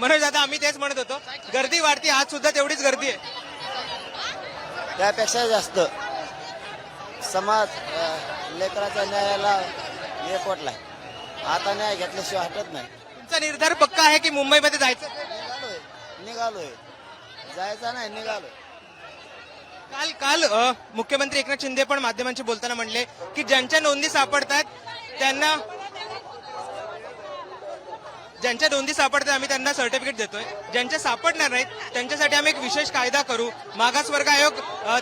मनोज दादा आम्ही तेच म्हणत होतो. गर्दी वाढती आज सुद्धा तेवढीच गर्दी आहे. त्यापेक्षा जास्त. समाज लेकराच्या न्यायाला एकवटलाय आता न्याय घेतल्याशिवाय हटत नाही. तुमचा निर्धार पक्का आहे की मुंबईमध्ये जायचं? निघालोय. निघालोय. जायचा नाही निघालोय. काल काल मुख्यमंत्री एकनाथ शिंदे पण माध्यमांशी बोलताना म्हणले की ज्यांच्या नोंदी सापडतात त्यांना ज्यांच्या नोंदी सापडतात आम्ही त्यांना सर्टिफिकेट देतोय. ज्यांच्या सापडणार नाहीत त्यांच्यासाठी आम्ही एक विशेष कायदा करू. मागासवर्ग आयोग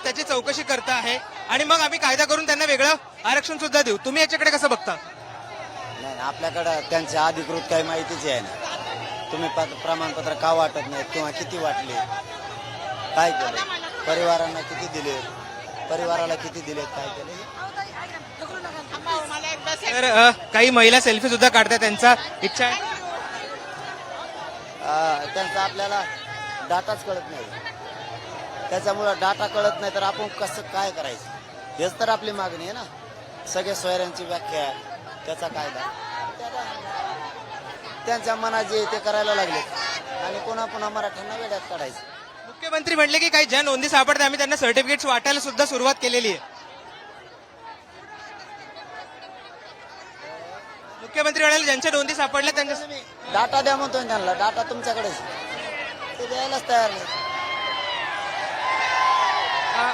त्याची चौकशी करता आहे. आणि मग आम्ही कायदा करून त्यांना वेगळं आरक्षण सुद्धा देऊ. तुम्ही याच्याकडे कसं बघता? नाही आपल्याकडं त्यांच्या अधिकृत काही माहितीच आहे ना. तुम्ही पत- प्रमाणपत्र का वाटत नाहीत किंवा किती वाटले? काय केलं? परिवारांना किती दिले? परिवाराला किती दिले काय केले? तर काही महिला सेल्फी सुद्धा काढतात त्यांचा. इच्छा आहे? त्यांचा आपल्याला डाटाच कळत नाही. त्याच्यामुळं डाटा कळत नाही तर आपण कसं काय करायचं? हेच तर आपली मागणी आहे ना. सगळ्या सोयऱ्यांची व्याख्या त्याचा कायदा. त्यांच्या मनात जे ते करायला लागले. आणि पुन्हा पुन्हा मराठ्यांना वेड्यात काढायचं. मुख्यमंत्री म्हणले की काही ज्या नोंदी सापडतात आम्ही त्यांना सर्टिफिकेट्स वाटायला सुद्धा सुरुवात केलेली आहे. मुख्यमंत्री म्हणाले ज्यांच्या नोंदी सापडल्या त्यांच्या डाटा द्या म्हणतोय ना त्यांना डाटा तुमच्याकडेच ते द्यायलाच तयार नाही.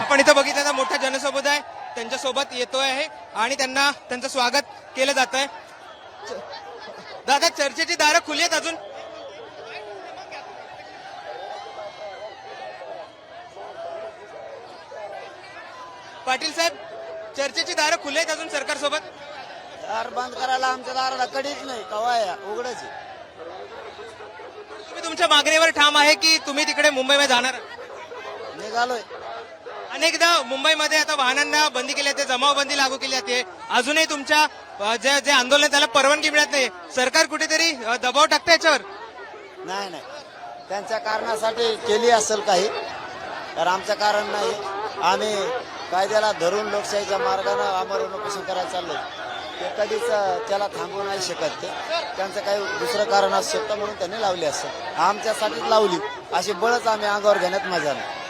आपण इथं बघितलं तर मोठा जनसमुदाय त्यांच्यासोबत येतोय आहे आणि त्यांना त्यांचं स्वागत केलं जात आहे दादा चर्चेची दारं खुली आहेत अजून? पाटील साहेब चर्चेची दारं खुली आहेत अजून सरकारसोबत? दार बंद करायला आमच्या दाराला कडीच नाही कवाय उघडच आहे. तुम्ही तुमच्या मागणीवर ठाम आहे की तुम्ही तिकडे मुंबईमध्ये जाणार? निघालोय. अनेकदा मुंबईमध्ये आता वाहनांना बंदी केली जाते जमावबंदी लागू केली जाते. अजूनही तुमच्या अ, जे जे आंदोलन आहे त्याला परवानगी मिळत नाही. सरकार कुठेतरी अ, दबाव टाकतं याच्यावर? नाही नाही. त्यांच्या कारणासाठी केली असेल काही तर आमचं कारण नाही. आम्ही कायद्याला धरून लोकशाहीच्या मार्गानं आमरण उपोषण करायला चाललो ते कधीच त्याला थांबवू नाही शकत ते. त्यांचं काही दुसरं कारण असू शकतं म्हणून त्यांनी लावली असेल आमच्यासाठीच लावली. अशी बळच आम्ही अंगावर घेण्यात मजा नाही.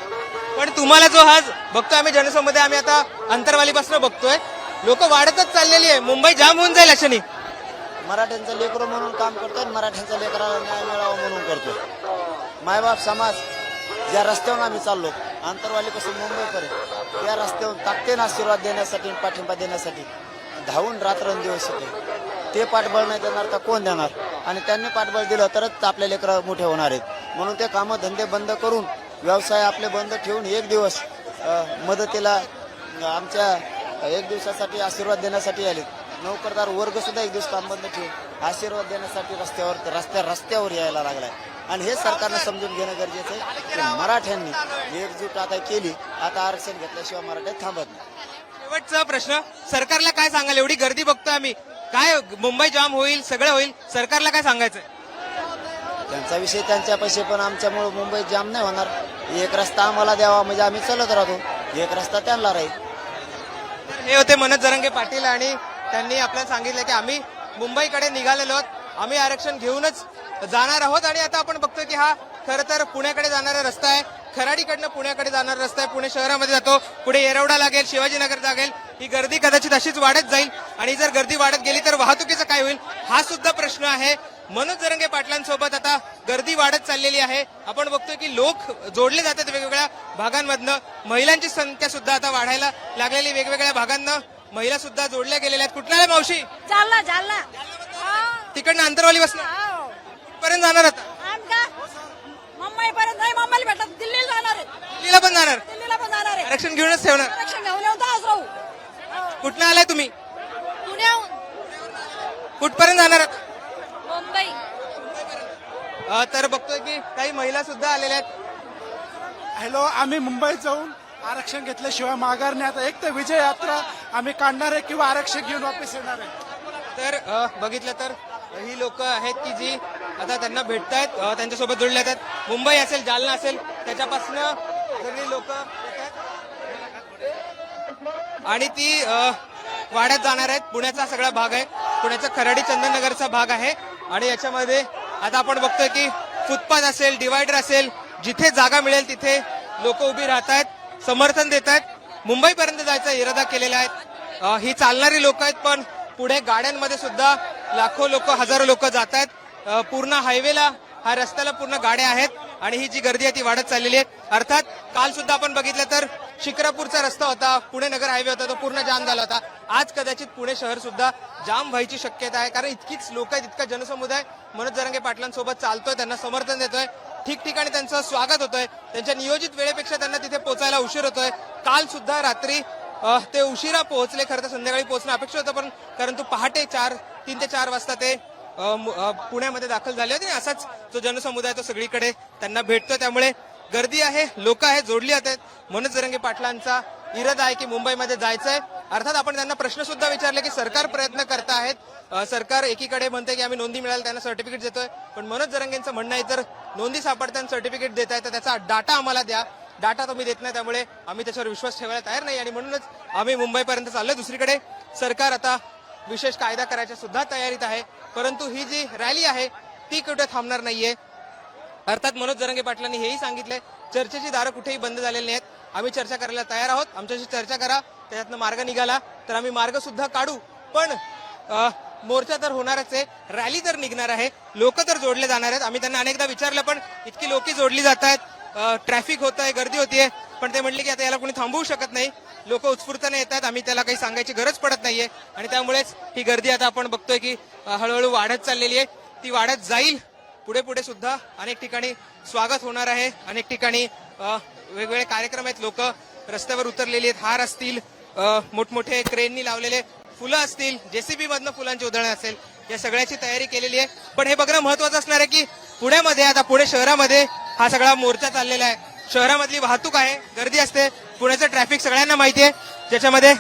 पण तुम्हाला जो हा बघतोय आम्ही जनसमुदाय आम्ही आता अंतरवालीपासून बघतोय. लोक वाढतच चाललेली आहे. मुंबई जाम होऊन जाईल अशाने. मराठ्यांचं लेकरं म्हणून काम करतोय आणि मराठ्यांच्या लेकराला न्याय मिळावा म्हणून करतोय. मायबाप समाज ज्या रस्त्यावर आम्ही चाललो आंतरवालीपासून मुंबईपर्यंत या रस्त्यावर ताकदीन आशीर्वाद देण्यासाठी पाठिंबा देण्यासाठी धावून रात्रंदिवस होते ते पाठबळ नाही देणार तर कोण देणार? आणि त्यांनी पाठबळ दिलं तरच आपले लेकरं मोठे होणार आहेत. म्हणून ते कामं धंदे बंद करून व्यवसाय आपले बंद ठेवून एक दिवस मदतीला आमच्या एक दिवसासाठी आशीर्वाद देण्यासाठी आले नोकरदार वर्ग सुद्धा एक दिवस काम बंद ठेवून आशीर्वाद देण्यासाठी रस्त्यावर रस्त्या रस्त्यावर यायला लागलाय. आणि हे सरकारनं समजून घेणं गरजेचं आहे की मराठ्यांनी एकजूट आता केली आता आरक्षण घेतल्याशिवाय मराठ्यात थांबत नाही. शेवटचा प्रश्न सरकारला काय सांगाल? एवढी गर्दी बघतोय आम्ही. काय मुंबई जाम होईल सगळं होईल सरकारला काय सांगायचंय? त्यांचा विषय त्यांच्या पैसे पण आमच्यामुळे मुंबईत जाम नाही होणार. एक रस्ता आम्हाला द्यावा म्हणजे आम्ही चालत राहतो. एक रस्ता त्यांना राहील. तर हे होते मनोज जरंगे पाटील आणि त्यांनी आपल्याला सांगितलं की आम्ही मुंबईकडे निघालेलो आहोत. आम्ही आरक्षण घेऊनच जाणार आहोत आणि आता आपण बघतोय की हा खरं तर पुण्याकडे जाणारा रस्ता आहे. खराडीकडनं पुण्याकडे जाणारा रस्ता आहे. पुणे शहरामध्ये जातो. पुढे येरवडा लागेल शिवाजीनगर लागेल. ही गर्दी कदाचित अशीच वाढत जाईल. आणि जर गर्दी वाढत गेली तर वाहतुकीचं काय होईल? हा सुद्धा प्रश्न आहे. मनोज जरंगे पाटलांसोबत आता गर्दी वाढत चाललेली आहे. आपण बघतोय की लोक जोडले जातात वेगवेगळ्या भागांमधनं. महिलांची संख्या सुद्धा आता वाढायला लागलेली वेगवेगळ्या भागांना महिला सुद्धा जोडल्या गेलेल्या आहेत. कुठल्या मावशी? जालना जालना. तिकडनं अंतरवाली बसणं हो. कुठपर्यंत जाणार आता? दिल्लीला पण जाणार. दिल्लीला पण जाणार आहे. आरक्षण घेऊनच ठेवणार. आरक्षण घेऊन येऊन आज राहू. हो. कुठनं आलाय तुम्ही? पुण्याहून. कुठपर्यंत जाणार? आहात? मुंबई. अ, तर बघतोय की काही महिला सुद्धा आलेल्या आहेत. हॅलो आम्ही मुंबईत जाऊन आरक्षण घेतल्याशिवाय माघार नाही. आता एक तर विजय यात्रा आम्ही काढणार आहे किंवा आरक्षण घेऊन वापस येणार आहे. तर अ, बघितलं तर ही लोक आहेत की जी आता त्यांना भेटतायत अ, त्यांच्यासोबत जोडले आहेत. मुंबई असेल जालना असेल त्याच्यापासनं सगळी लोक आणि ती वाढत वाड्यात जाणार आहेत. पुण्याचा सगळा भाग आहे. पुण्याचा खराडी चंदननगरचा भाग आहे. आणि याच्यामध्ये आता आपण बघतोय की फुटपाथ असेल डिवायडर असेल जिथे जागा मिळेल तिथे लोक उभी राहत आहेत समर्थन देत आहेत मुंबईपर्यंत जायचा इरादा केलेला आहे. ही चालणारी लोक आहेत पण पुढे गाड्यांमध्ये सुद्धा लाखो लोक हजारो लोक जात आहेत पूर्ण हायवेला हा रस्त्याला पूर्ण गाड्या आहेत. आणि ही जी गर्दी आहे ती वाढत चाललेली आहे. अर्थात काल सुद्धा आपण बघितलं तर शिक्रापूरचा रस्ता होता पुणे नगर हायवे होता तो पूर्ण जाम झाला होता. आज कदाचित पुणे शहर सुद्धा जाम व्हायची शक्यता आहे कारण इतकीच लोक आहेत इतका जनसमुदाय मनोज जरांगे पाटलांसोबत चालतोय त्यांना समर्थन देतोय. ठिकठिकाणी त्यांचं स्वागत होतोय. त्यांच्या नियोजित वेळेपेक्षा त्यांना तिथे पोहोचायला उशीर होतोय. काल सुद्धा रात्री ते उशिरा पोहोचले खरं तर संध्याकाळी पोहोचणं अपेक्षित होतं पण परंतु पहाटे चार तीन ते चार वाजता ते पुण्यामध्ये दाखल झाले होते असाच जो जनसमुदाय तो सगळीकडे त्यांना भेटतो त्यामुळे गर्दी आहे लोक आहेत जोडली जात आहेत. मनोज जरंगे पाटलांचा इरादा आहे की मुंबईमध्ये जायचं आहे अर्थात आपण त्यांना प्रश्न सुद्धा विचारले की सरकार प्रयत्न करत आहेत सरकार एकीकडे म्हणते की आम्ही नोंदी मिळाली त्यांना सर्टिफिकेट देतोय. पण मनोज जरंगेंचं म्हणणं आहे तर नोंदी सापडताना सर्टिफिकेट देत आहे तर त्याचा डाटा आम्हाला द्या. डाटा तुम्ही देत नाही त्यामुळे आम्ही त्याच्यावर विश्वास ठेवायला तयार नाही. आणि म्हणूनच आम्ही मुंबईपर्यंत चाललोय. दुसरीकडे सरकार आता विशेष कायदा करायच्या सुद्धा तयारीत आहे. परंतु ही जी रॅली आहे ती कुठे थांबणार नाहीये. अर्थात मनोज जरंगे पाटलांनी हेही सांगितलंय चर्चेची दारं कुठेही बंद झालेली नाहीत आम्ही चर्चा करायला तयार आहोत. आमच्याशी चर्चा करा. त्याच्यातनं मार्ग निघाला तर आम्ही मार्ग सुद्धा काढू. पण मोर्चा तर होणारच आहे. रॅली तर निघणार आहे. लोक तर जोडले जाणार आहेत. आम्ही त्यांना अनेकदा विचारलं पण इतकी लोकी जोडली जात आहेत. ट्रॅफिक होत आहे गर्दी होतीये. पण ते म्हटले की आता याला कोणी थांबवू शकत नाही. लोक उत्स्फूर्तने येत आहेत आम्ही त्याला काही सांगायची गरज पडत नाहीये. आणि त्यामुळेच ही गर्दी आता आपण बघतोय की हळूहळू वाढत चाललेली आहे. ती वाढत जाईल. पुढे पुढे सुद्धा अनेक ठिकाणी स्वागत होणार आहे. अनेक ठिकाणी वेगवेगळे कार्यक्रम आहेत. लोक रस्त्यावर उतरलेली आहेत. हार असतील मोठमोठे क्रेननी लावलेले फुलं असतील जेसीबी मधनं फुलांची उधळण असेल या सगळ्याची तयारी केलेली आहे. पण हे बघणं महत्वाचं असणार आहे की पुण्यामध्ये आता पुणे शहरामध्ये हा सगळा मोर्चा चाललेला आहे. शहरामधली वाहतूक आहे गर्दी असते. पुण्याचं ट्रॅफिक सगळ्यांना माहिती आहे ज्याच्यामध्ये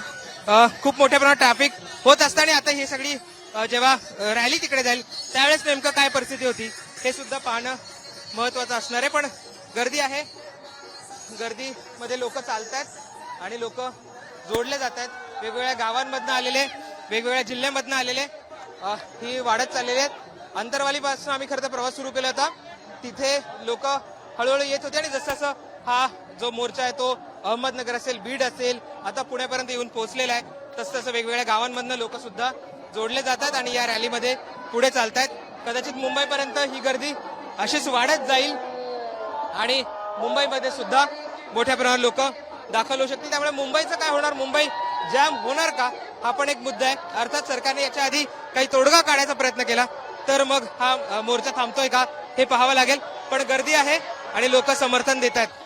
खूप मोठ्या प्रमाणात ट्रॅफिक होत असतं आणि आता ही सगळी जेव्हा रॅली तिकडे जाईल त्यावेळेस नेमकं काय परिस्थिती होती हे सुद्धा पाहणं महत्वाचं असणार आहे. पण गर्दी आहे. गर्दीमध्ये लोक चालत आहेत आणि लोक जोडले जात आहेत वेगवेगळ्या गावांमधनं आलेले वेगवेगळ्या जिल्ह्यामधनं आलेले ही वाढत चाललेले आहेत. अंतरवालीपासून आम्ही खरं तर प्रवास सुरू केला होता. तिथे लोक हळूहळू येत होते आणि जसं जसं हा जो मोर्चा आहे तो अहमदनगर असेल बीड असेल आता पुण्यापर्यंत येऊन पोहोचलेला आहे. तसं तसं वेगवेगळ्या गावांमधनं लोक सुद्धा जोडले जातात आणि या रॅलीमध्ये पुढे चालतायत. कदाचित मुंबईपर्यंत ही गर्दी अशीच वाढत जाईल आणि मुंबईमध्ये सुद्धा मोठ्या प्रमाणात लोक दाखल होऊ शकतील. त्यामुळे मुंबईचं काय होणार? मुंबई जॅम होणार का? हा पण एक मुद्दा आहे. अर्थात सरकारने याच्या आधी काही तोडगा काढायचा प्रयत्न केला तर मग हा मोर्चा थांबतोय का हे पाहावं लागेल. पण गर्दी आहे. आणि लोक समर्थन देत आहेत